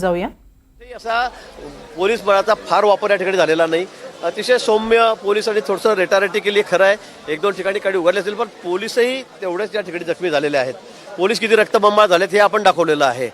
जाऊया. ते असा पोलीस बळाचा फार वापर या ठिकाणी झालेला नाही. अतिशय सौम्य पोलिसांनी थोडंसं रेटारेटी केली खरं आहे. एक दोन ठिकाणी काही उघडले असेल पण पोलीसही तेवढेच या ठिकाणी जखमी झालेले आहेत. पोलीस किती रक्तबंबाळ झालेत हे आपण दाखवलेलं आहे.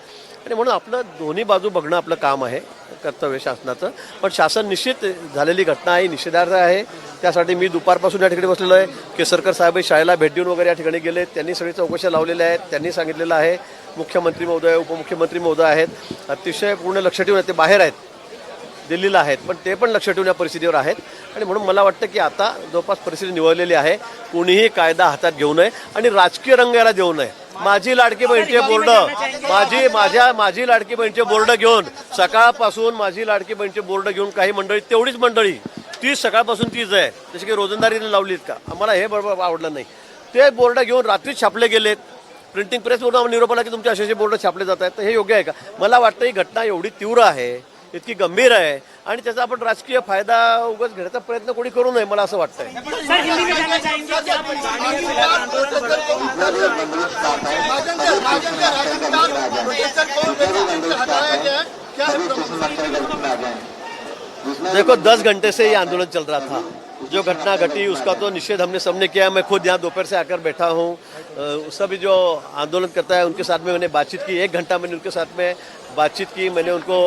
आणि म्हणून आपलं दोन्ही बाजू बघणं आपलं काम आहे कर्तव्य शासनाचं. पण शासन निश्चित झालेली घटना आहे निषेधार्थ आहे. त्यासाठी मी दुपारपासून या ठिकाणी बसलेलो आहे. केसरकर साहेब शाळेला भेट देऊन वगैरे या ठिकाणी गेले. त्यांनी सगळी चौकशा लावलेल्या आहेत त्यांनी सांगितलेलं आहे. मुख्यमंत्री महोदय उपमुख्यमंत्री महोदय आहेत. अतिशय पूर्ण लक्ष ठेवून ते बाहेर आहेत. दिल्लीला आहेत पण ते पण लक्ष ठेवून या परिस्थितीवर आहेत. आणि म्हणून मला वाटतं की आता जवळपास परिस्थिती निवडलेली आहे. कुणीही कायदा हातात घेऊ नये आणि राजकीय रंग याला देऊ नये. माझी लाडकी बहिणीचे बोर्ड. माझी माझ्या माझी लाडकी बहिणीचे बोर्ड घेऊन सकाळपासून माझी लाडकी बहिणीचे बोर्ड घेऊन काही मंडळी तेवढीच मंडळी तीच सकाळपासून तीच आहे. जशी की रोजंदारीने लावलीत का? आम्हाला हे बरोबर आवडलं नाही. ते बोर्ड घेऊन रात्रीच छापले गेलेत. प्रिंटिंग प्रेसवरून आम्हाला निरोप आला की तुमचे असे असे बोर्ड छापले जात आहेत तर हे योग्य आहे का? मला वाटतं ही घटना एवढी तीव्र आहे इतकी गंभीर आहे. आणि त्याचा आपण राजकीय फायदा उगाच घेण्याचा प्रयत्न कोणी करू नये मला असं वाटतंय. देखो, दस घंटे से ये आंदोलन चल रहा था। जो घटना घटी, उसका तो निषेध हमने सबने किया। मैं खुद यहाँ दोपहर से आकर बैठा हूँ। सभी जो आंदोलन करता है, उनके साथ में मैंने बातचीत की। एक घंटा मैंने उनके साथ में बातचीत की। मैंने उनको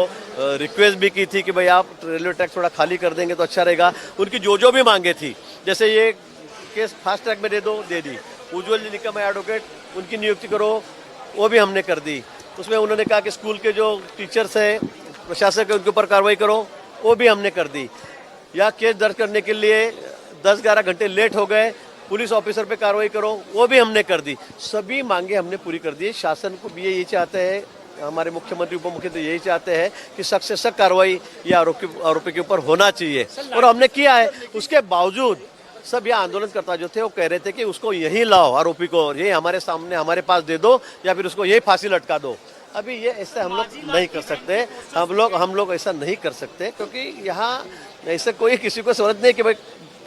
रिक्वेस्ट भी की थी कि भाई, आप रेलवे ट्रैक थोड़ा खाली कर देंगे तो अच्छा रहेगा। उनकी जो जो भी मांगे थी, जैसे ये केस फास्ट ट्रैक में दे दो, दे दी। उज्जवल निकम एडवोकेट उनकी नियुक्ति करो, वो भी हमने कर दी। उसमें उन्होंने कहा कि स्कूल के जो टीचर्स हैं, प्रशासक उनके ऊपर कार्रवाई करो। वो भी हमने कर दी। या केस दर्ज करने के लिए दस ग्यारह घंटे लेट हो गए। पुलिस ऑफिसर पे कार्रवाई करो वो भी हमने कर दी। सभी मांगे हमने पूरी कर दी। शासन को भी ये यही चाहते हैं हमारे मुख्यमंत्री उप मुख्यमंत्री यही चाहते हैं कि सख्त से सख्त कार्रवाई ये आरोपी आरोपी के ऊपर होना चाहिए। और हमने किया है। उसके बावजूद सब ये आंदोलनकर्ता जो थे वो कह रहे थे कि उसको यही लाओ आरोपी को ये हमारे सामने हमारे पास दे दो या फिर उसको यही फांसी लटका दो। अभी ये ऐसा हम लोग नहीं कर सकते। हम लोग हम लोग ऐसा नहीं कर सकते, क्योंकि यहाँ ऐसा कोई किसी को समझ नहीं कि भाई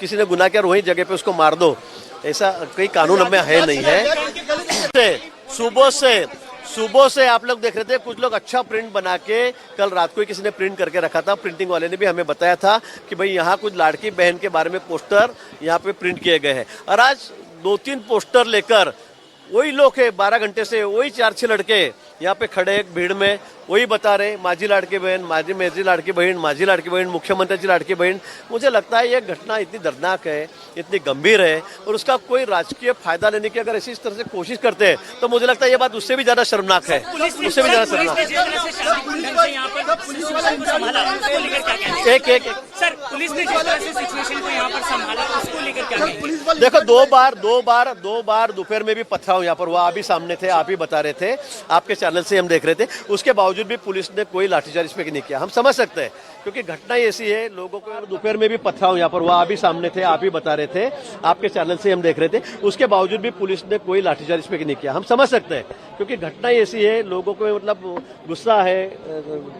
किसी ने गुनाह किया वही जगह पे उसको मार दो। ऐसा कोई कानून हमें है नहीं है। सुबह से सुबह से आप लोग देख रहे थे, कुछ लोग अच्छा प्रिंट बना के कल रात को ही किसी ने प्रिंट करके रखा था। प्रिंटिंग वाले ने भी हमें बताया था कि भाई यहाँ कुछ लाड़की बहन के बारे में पोस्टर यहाँ पे प्रिंट किए गए हैं। और आज दो तीन पोस्टर लेकर वही लोग है, बारह घंटे से वही चार छह लड़के यहाँ पे खड़े एक भीड़ में वही बता रहे माझी लाड़की बहन माझी मेरी लाड़की बहन माझी लाड़की बहन मुख्यमंत्री लाड़की बहन। मुझे लगता है ये घटना इतनी दर्दनाक है इतनी गंभीर है और उसका कोई राजकीय फ़ायदा लेने की अगर इसी तरह से कोशिश करते हैं तो मुझे लगता है ये बात उससे भी ज़्यादा शर्मनाक है। उससे भी ज़्यादा शर्मनाक एक एक एक सर पुलिस ने जिस तरह से सिचुएशन को यहाँ पर संभाला उसको लेकर क्या देखो दो बार दो बार दो बार दोपहर में भी पथराव यहाँ पर हुआ आप ही सामने थे आप ही बता रहे थे। आपके चैनल से हम देख रहे थे, उसके बावजूद भी पुलिस ने कोई लाठीचार्ज इस पे नहीं किया। हम समझ सकते हैं, क्योंकि घटना ऐसी है, लोगों को दोपहर में भी पथराव यहाँ पर हुआ आप ही सामने थे, आप ही बता रहे थे, आपके चैनल से हम देख रहे थे, उसके बावजूद भी पुलिस ने कोई लाठीचार्ज इस पे नहीं किया। हम समझ सकते हैं, क्योंकि घटना ऐसी है, लोगों को मतलब गुस्सा है,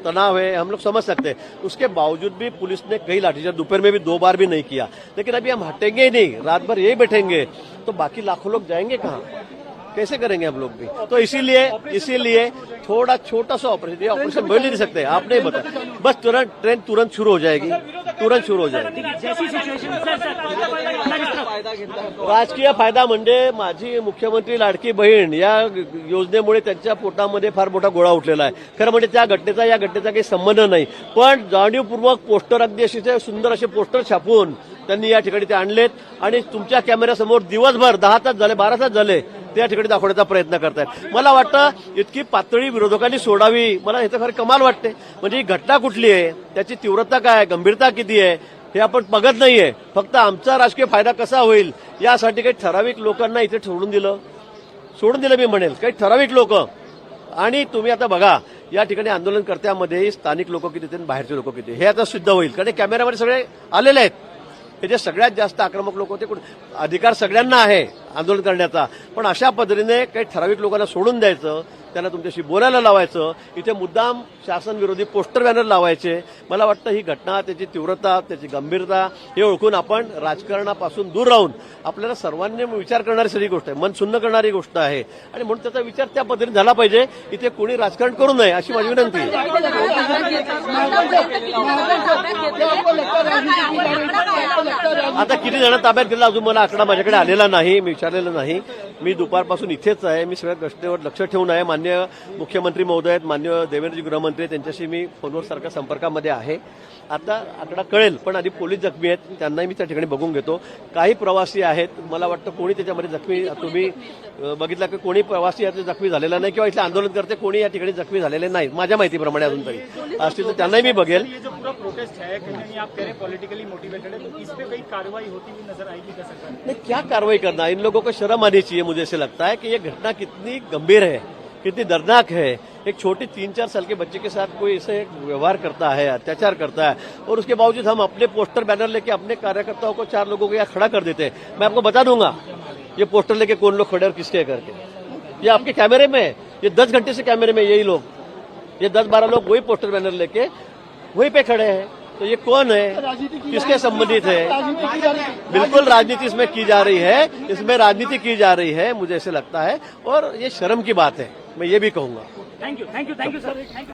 तनाव है, हम लोग समझ सकते हैं। उसके बावजूद भी पुलिस ने कई लाठीचार्ज, दोपहर में भी दो बार भी नहीं किया, लेकिन अभी हम हटेंगे ही नहीं, रात भर यही बैठेंगे तो बाकी लाखों लोग जाएँगे कहाँ? कैसे करेंगे हम लोग भी? तो इसीलिए इसीलिए थोड़ा छोटा सा ऑपरेशन ऑपरेशन बोल नहीं सकते आप नहीं बता बस तुरंत ट्रेन तुरंत शुरू हो जाएगी तुरंत शुरू हो जाएगी। सर सर राजकीय फायदा म्हणजे माझी मुख्यमंत्री लाडकी बहीण या योजनेमुळे त्यांच्या पोटामध्ये फार मोठा गोळा उठलेला आहे. खरं म्हणजे त्या घटनेचा या घटनेचा काही संबंध नाही. पण जाणीवपूर्वक पोस्टर अगदी असे सुंदर असे पोस्टर छापून त्यांनी या ठिकाणी ते आणलेत. आणि तुमच्या कॅमेऱ्यासमोर दिवसभर दहा तास झाले बारा तास झाले त्या ठिकाणी दाखवण्याचा प्रयत्न करतायत. मला वाटतं इतकी पातळी विरोधकांनी सोडावी मला ह्याचं खरं कमाल वाटते. म्हणजे ही घटना कुठली आहे? त्याची तीव्रता काय आहे? गंभीरता किती आहे? हे आपण बघत नाहीये. फक्त आमचा राजकीय फायदा कसा होईल? यासाठी काही ठराविक लोकांना इथे सोडून दिलं. सोडून दिलं मी म्हणेल. काही ठराविक लोक. आणि तुम्ही आता बघा या ठिकाणी आंदोलनकर्त्यामध्ये स्थानिक लोक किती आणि बाहेरचे लोक किती हे आता सिद्ध होईल. कारण कॅमेऱ्यामध्ये सगळे आलेले आहेत. हे जे सगळ्यात जास्त आक्रमक लोक होते कुठे अधिकार सगळ्यांना आहे आंदोलन करण्याचा. पण अशा पद्धतीने काही ठराविक लोकांना सोडून द्यायचं त्यांना तुमच्याशी बोलायला लावायचं इथे मुद्दाम शासन विरोधी पोस्टर बॅनर लावायचे. मला वाटतं ही घटना त्याची तीव्रता त्याची गंभीरता हे ओळखून आपण राजकारणापासून दूर राहून आपल्याला सर्वांनी विचार करणारी सगळी गोष्ट आहे. मन सुन्न करणारी गोष्ट आहे. आणि म्हणून त्याचा विचार त्या पद्धतीने झाला पाहिजे. इथे कोणी राजकारण करू नये अशी माझी विनंती आहे. आता किती जण ताब्यात गेला अजून मला आकडा माझ्याकडे आलेला नाही मी विचारलेलं नाही. मी दुपारपासून इथेच आहे. मी सगळ्या गोष्टीवर लक्ष ठेवून आहे. मान्य मुख्यमंत्री महोदय आहेत मान्य देवेंद्रजी गृहमंत्री आहेत, त्यांच्याशी मी फोनवर सारखा संपर्कामध्ये आहे. आता आकडा कळेल पण आधी पोलीस जखमी आहेत त्यांनाही मी त्या ठिकाणी बघून घेतो. काही प्रवासी आहेत मला वाटतं कोणी त्याच्यामध्ये जखमी तुम्ही बघितलं की कोणी प्रवासी यात जखमी झालेला नाही किंवा इथले आंदोलनकर्ते कोणी या ठिकाणी जखमी झालेले नाहीत माझ्या माहितीप्रमाणे अजून तरी. असतील तर त्यांनाही मी बघेल. नहीं क्या कार्रवाई करना इन लोगों को शर्म आनी चाहिए मुझे ऐसे लगता है कि ये घटना कितनी गंभीर है, कितनी दर्दनाक है। एक छोटी तीन चार साल के बच्चे के साथ कोई ऐसे व्यवहार करता है, अत्याचार करता है, और उसके बावजूद हम अपने पोस्टर, बैनर लेके अपने कार्यकर्ताओं को चार लोगों को यहाँ खड़ा कर देते हैं। मैं आपको बता दूँगा, ये पोस्टर लेके कौन लोग खड़े और किसके करके ये आपके कैमरे में ये दस घंटे से कैमरे में यही लोग। ये दस बारह लोग वही पोस्टर, बैनर लेके वहीं पे खड़े हैं। तो ये कौन है? किसके संबंधित है? बिल्कुल राजनीति इसमें की जा रही है। इसमें राजनीति की जा रही है, मुझे ऐसे लगता है। और ये शर्म की बात है, मैं ये भी कहूँगा। Thank you thank you thank you sir